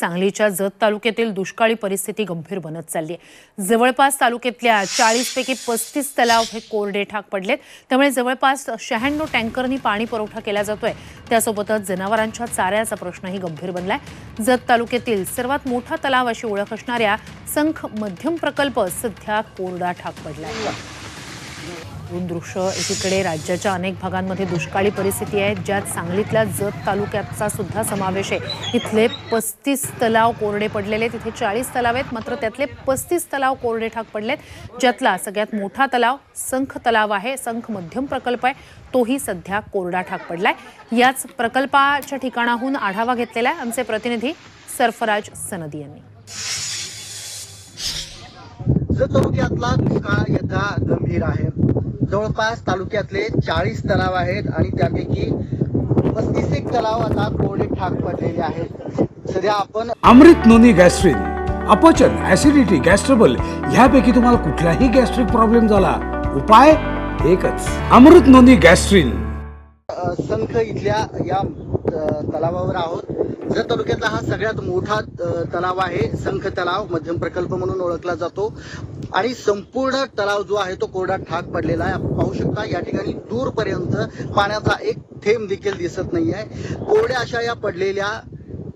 सांगलीच्या जत तालुक्यातील दुष्काळी परिस्थिती गंभीर बनत चालली आहे. जवळपास तालुक्यातल्या चाळीसपैकी पस्तीस तलाव हे कोरडे ठाक पडलेत. त्यामुळे जवळपास शहाण्णव टँकरनी पाणी पुरवठा केला जातोय. त्यासोबतच जनावरांच्या चाऱ्याचा प्रश्नही गंभीर बनलाय. जत तालुक्यातील सर्वात मोठा तलाव अशी ओळख असणाऱ्या संख मध्यम प्रकल्प सध्या कोरडा ठाक पडलाय. आहे दृश्य. एकीकडे राज्याच्या अनेक भागांमध्ये दुष्काळी परिस्थिती आहे ज्यात सांगलीतल्या जत तालुक्याचा सुद्धा समावेश आहे. इथले पस्तीस तलाव कोरडे पडलेले तिथे चाळीस तलाव आहेत मात्र त्यातले पस्तीस तलाव कोरडे ठाक पडलेत. ज्यातला सगळ्यात मोठा तलाव संख तलाव आहे. संख मध्यम प्रकल्प आहे. तोही सध्या कोरडा ठाक पडलाय. याच प्रकल्पाच्या ठिकाणाहून आढावा घेतलेला आहे आमचे प्रतिनिधी सरफराज सनदी यांनी. तालुक्यातला दुष्काळ यथा गंभीर आहे. जवळपास तालुक्यातले चाळीस तलाव आहेत आणि त्यापैकी पस्तीस एक तलाव आता कोरडे ठाक पडलेले आहेत. सध्या आपण अमृत नोनी गॅस्ट्रिन अपचन ऍसिडिटी गॅस्ट्रबल ह्यापैकी तुम्हाला कुठलाही गॅस्ट्रिक प्रॉब्लेम झाला उपाय एकच अमृत नोनी गॅस्ट्रिन. संख इथल्या या तलावावर आहोत. जत तालुक्यातला हा सगळ्यात मोठा तलाव आहे. संख तलाव मध्यम प्रकल्प म्हणून ओळखला जातो. आणि संपूर्ण तलाव जो आहे तो कोरडा ठाक पडलेला आहे. आपण पाहू शकता या ठिकाणी दूरपर्यंत पाण्याचा एक थेंब देखील दिसत नाही आहे कोरड्या अशा या पडलेल्या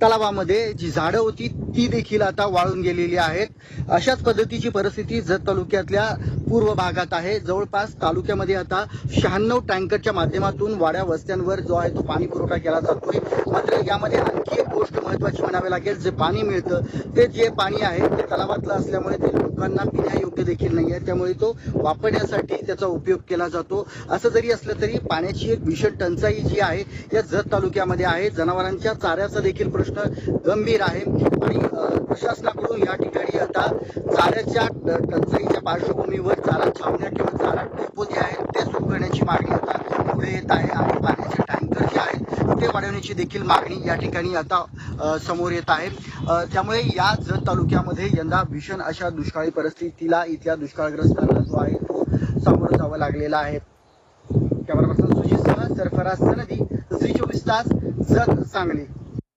तलावामध्ये जी झाडं होती ती देखील आता वाळून गेलेली आहेत. अशाच पद्धतीची परिस्थिती जत तालुक्यातल्या पूर्व भागात आहे. जवळपास तालुक्यामध्ये आता शहाण्णव टँकरच्या माध्यमातून वाड्या वस्त्यांवर जो आहे तो पाणी पुरवठा केला जातोय. मात्र यामध्ये आणखी एक गोष्ट महत्वाची म्हणावी लागेल जे पाणी मिळतं ते जे पाणी आहे ते तलावातलं असल्यामुळे ते लोकांना पिण्यायोग्य देखील नाही आहे. त्यामुळे तो वापरण्यासाठी त्याचा उपयोग केला जातो. असं जरी असलं तरी पाण्याची एक भीषण टंचाई जी आहे या जत तालुक्यामध्ये आहे. जनावरांच्या चाऱ्याचा देखील प्रश्न गंभीर आहे. आणि प्रशासनाकडून या ठिकाणी आता चाऱ्याच्या टंचाईच्या पार्श्वभूमीवर चारा छावण्या किंवा चारा डेपो जे आहेत ते सुरू करण्याची मागणी आता पुढे येत आहे आणि पाण्याचे टँकर जे आहेत ते वाढवण्याची देखील मागणी या ठिकाणी आता समोर येत आहे. त्यामुळे या जत तालुक्यामध्ये यंदा भीषण अशा दुष्काळी परिस्थितीला इथल्या दुष्काळग्रस्तांना जो आहे तो सामोरं जावं लागलेला आहे. कॅमेरा पर्सन सुजित सह सरफराज सनदी चोवीस तास जत सांगली.